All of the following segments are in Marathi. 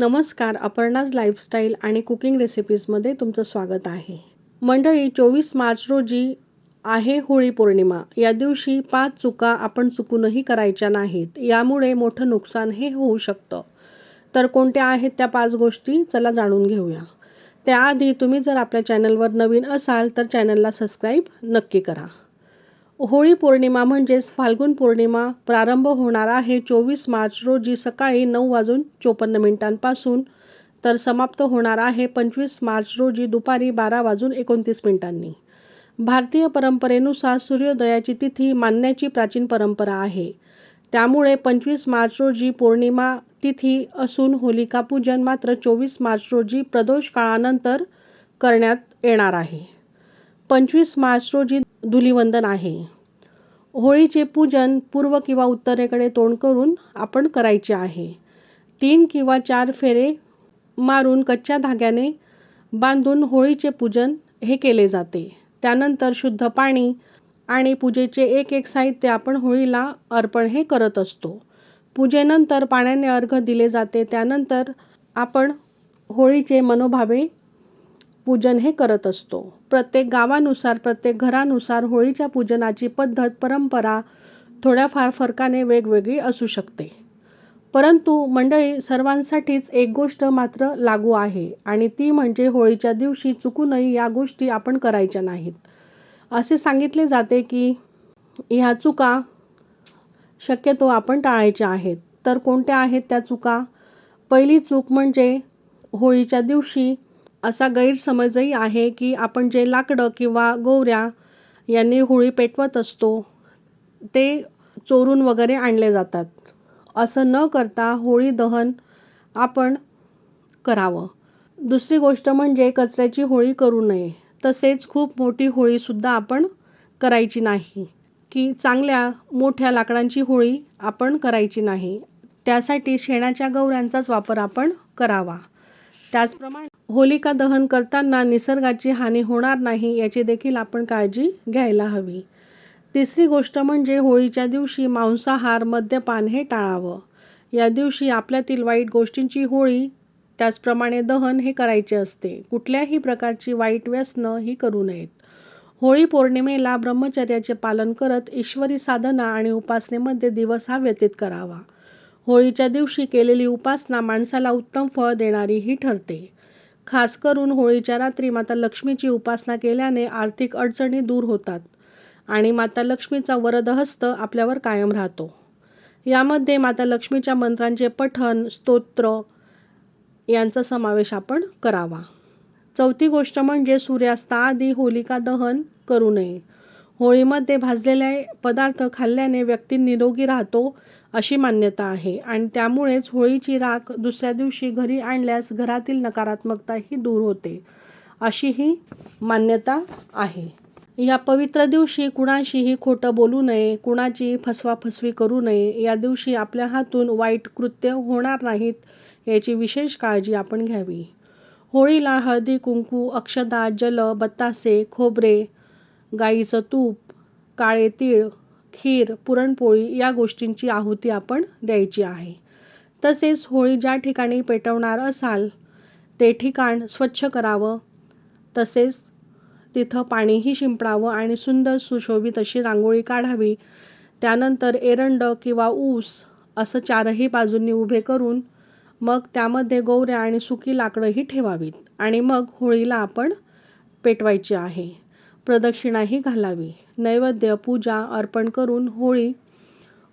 नमस्कार अपर्णाज लाईफस्टाईल आणि कुकिंग रेसिपीजमध्ये तुमचं स्वागत आहे. मंडळी चोवीस मार्च रोजी आहे होळी पौर्णिमा. या दिवशी पाच चुका आपण चुकूनही करायच्या नाहीत. यामुळे मोठं नुकसान हे होऊ शकतं. तर कोणत्या आहेत त्या पाच गोष्टी? चला जाणून घेऊया. त्याआधी तुम्ही जर आपल्या चॅनलवर नवीन असाल तर चॅनलला सबस्क्राईब नक्की करा. होळी पौर्णिमा म्हणजेच फाल्गुन पौर्णिमा प्रारंभ होणार आहे चोवीस मार्च रोजी सकाळी नऊ वाजून चोपन्न मिनिटांपासून. तर समाप्त होणार आहे पंचवीस मार्च रोजी दुपारी बारा वाजून एकोणतीस मिनिटांनी. भारतीय परंपरेनुसार सूर्योदयाची तिथी मानण्याची प्राचीन परंपरा आहे. त्यामुळे पंचवीस मार्च रोजी पौर्णिमा तिथी असून होलिका पूजन मात्र चोवीस मार्च रोजी प्रदोष काळानंतर करण्यात येणार आहे. पंचवीस मार्च रोजी धुलिवंदन आहे. होळीचे पूजन पूर्व किंवा उत्तरेकडे तोंड करून आपण करायचे आहे. तीन किंवा चार फेरे मारून कच्च्या धाग्याने बांधून होळीचे पूजन हे केले जाते. त्यानंतर शुद्ध पाणी आणि पूजेचे एक एक साहित्य आपण होळीला अर्पण हे करत असतो. पूजेनंतर पाण्याने अर्घ दिले जाते. त्यानंतर आपण होळीचे मनोभावे पूजन हे करत असतो. प्रत्येक गावानुसार प्रत्येक घरानुसार होळीच्या पूजनाची पद्धत परंपरा थोड्याफार फरकाने वेगवेगळी असू शकते. परंतु मंडळी सर्वांसाठीच एक गोष्ट मात्र लागू आहे आणि ती म्हणजे होळीच्या दिवशी चुकूनही या गोष्टी आपण करायच्या नाहीत. असे सांगितले जाते की ह्या चुका शक्यतो आपण टाळायच्या आहेत. तर कोणत्या आहेत त्या चुका? पहिली चूक म्हणजे होळीच्या दिवशी असा गैरसमजही आहे की आपण जे लाकडं किंवा गोवऱ्या यांनी होळी पेटवत असतो ते चोरून वगैरे आणले जातात. असं न करता होळी दहन आपण करावं. दुसरी गोष्ट म्हणजे कचऱ्याची होळी करू नये. तसेच खूप मोठी होळीसुद्धा आपण करायची नाही. की चांगल्या मोठ्या लाकडांची होळी आपण करायची नाही. त्यासाठी शेणाच्या गौऱ्यांचाच वापर आपण करावा. त्याचप्रमाणे होलिका दहन करताना निसर्गाची हानी होणार नाही याची देखील आपण काळजी घ्यायला हवी. तिसरी गोष्ट म्हणजे होळीच्या दिवशी मांसाहार मद्यपान हे टाळावं. या दिवशी आपल्यातील वाईट गोष्टींची होळी त्याचप्रमाणे दहन हे करायचे असते. कुठल्याही प्रकारची वाईट व्यसनं ही करू नयेत. होळी पौर्णिमेला ब्रह्मचर्याचे पालन करत ईश्वरी साधना आणि उपासनेमध्ये दिवस हा व्यतीत करावा. होळीच्या दिवशी केलेली उपासना माणसाला उत्तम फळ देणारी ही ठरते. खास करून होळीच्या रात्री माता लक्ष्मीची उपासना केल्याने आर्थिक अडचणी दूर होतात आणि माता लक्ष्मीचा वरदहस्त आपल्यावर कायम राहतो. यामध्ये माता लक्ष्मीच्या मंत्रांचे पठण स्तोत्र यांचा समावेश आपण करावा. चौथी गोष्ट म्हणजे सूर्यास्ताआधी होलिका दहन करू नये. होळीमध्ये भाजलेले पदार्थ खाल्ल्याने व्यक्ती निरोगी राहतो अशी मान्यता आहे. आणि त्यामुळेच होळीची राख दुसऱ्या दिवशी घरी आणल्यास घरातील नकारात्मकताही दूर होते अशी ही मान्यता आहे. या पवित्र दिवशी कुणाशीही खोटं बोलू नये कुणाची फसवाफसवी करू नये या दिवशी आपल्या हातून वाईट कृत्य होणार नाहीत याची विशेष काळजी आपण घ्यावी. होळीला हळदी कुंकू अक्षदा जल बत्तासे खोबरे गाईचं तूप काळे तीळ खीर पुरणपोळी या गोष्टींची आहुती आपण द्यायची आहे. तसेच होळी ज्या ठिकाणी पेटवणार असाल ते ठिकाण स्वच्छ करावं. तसेच तिथं पाणीही शिंपडावं आणि सुंदर सुशोभित अशी रांगोळी काढावी. त्यानंतर एरंड किंवा ऊस असं चारही बाजूंनी उभे करून मग त्यामध्ये गोवऱ्या आणि सुकी लाकडंही ठेवावीत आणि मग होळीला आपण पेटवायची आहे. प्रदक्षिणाही घालावी. नैवेद्य पूजा अर्पण करून होळी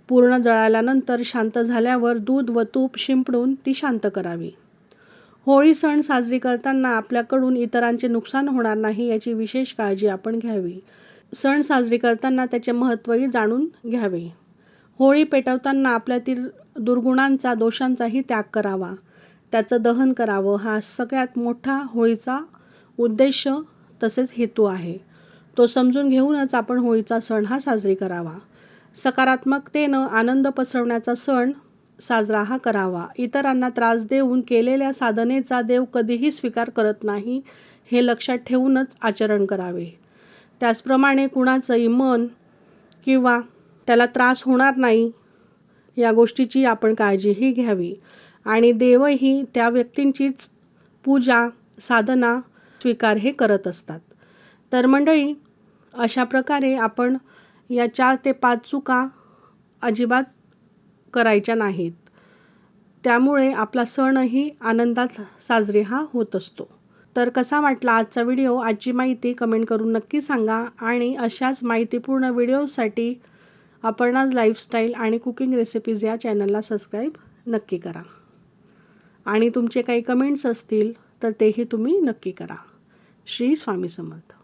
पूर्ण जळाल्यानंतर शांत झाल्यावर दूध व तूप शिंपडून ती शांत करावी. होळी सण साजरी करताना आपल्याकडून इतरांचे नुकसान होणार नाही याची विशेष काळजी आपण घ्यावी. सण साजरी करताना त्याचे महत्त्वही जाणून घ्यावे. होळी पेटवताना आपल्यातील दुर्गुणांचा दोषांचाही त्याग करावा. त्याचं दहन करावं हा सगळ्यात मोठा होळीचा उद्देश तसेच हेतू आहे. तो समजून घेऊनच आपण होळीचा सण हा साजरी करावा. सकारात्मकतेनं आनंद पसरवण्याचा सण साजरा हा करावा. इतरांना त्रास देऊन केलेल्या साधनेचा देव कधीही स्वीकार करत नाही हे लक्षात ठेवूनच आचरण करावे. त्याचप्रमाणे कुणाचंही मन किंवा त्याला त्रास होणार नाही या गोष्टीची आपण काळजीही घ्यावी. आणि देवही त्या व्यक्तींचीच पूजा साधना स्वीकार हे करत असतात. तर मंडळी अशा प्रकारे आपण या चार ते पाच चुका अजिबात करायच्या नाहीत. त्यामुळे आपला सणही आनंदात साजरे हा होत असतो. तर कसा वाटला आजचा व्हिडिओ? आजची माहिती कमेंट करून नक्की सांगा आणि अशाच माहितीपूर्ण व्हिडिओसाठी अपर्णाज लाईफस्टाईल आणि कुकिंग रेसिपीज या चॅनलला सबस्क्राईब नक्की करा. आणि तुमचे काही कमेंट्स असतील तर तेही तुम्ही नक्की करा. श्री स्वामी समर्थ.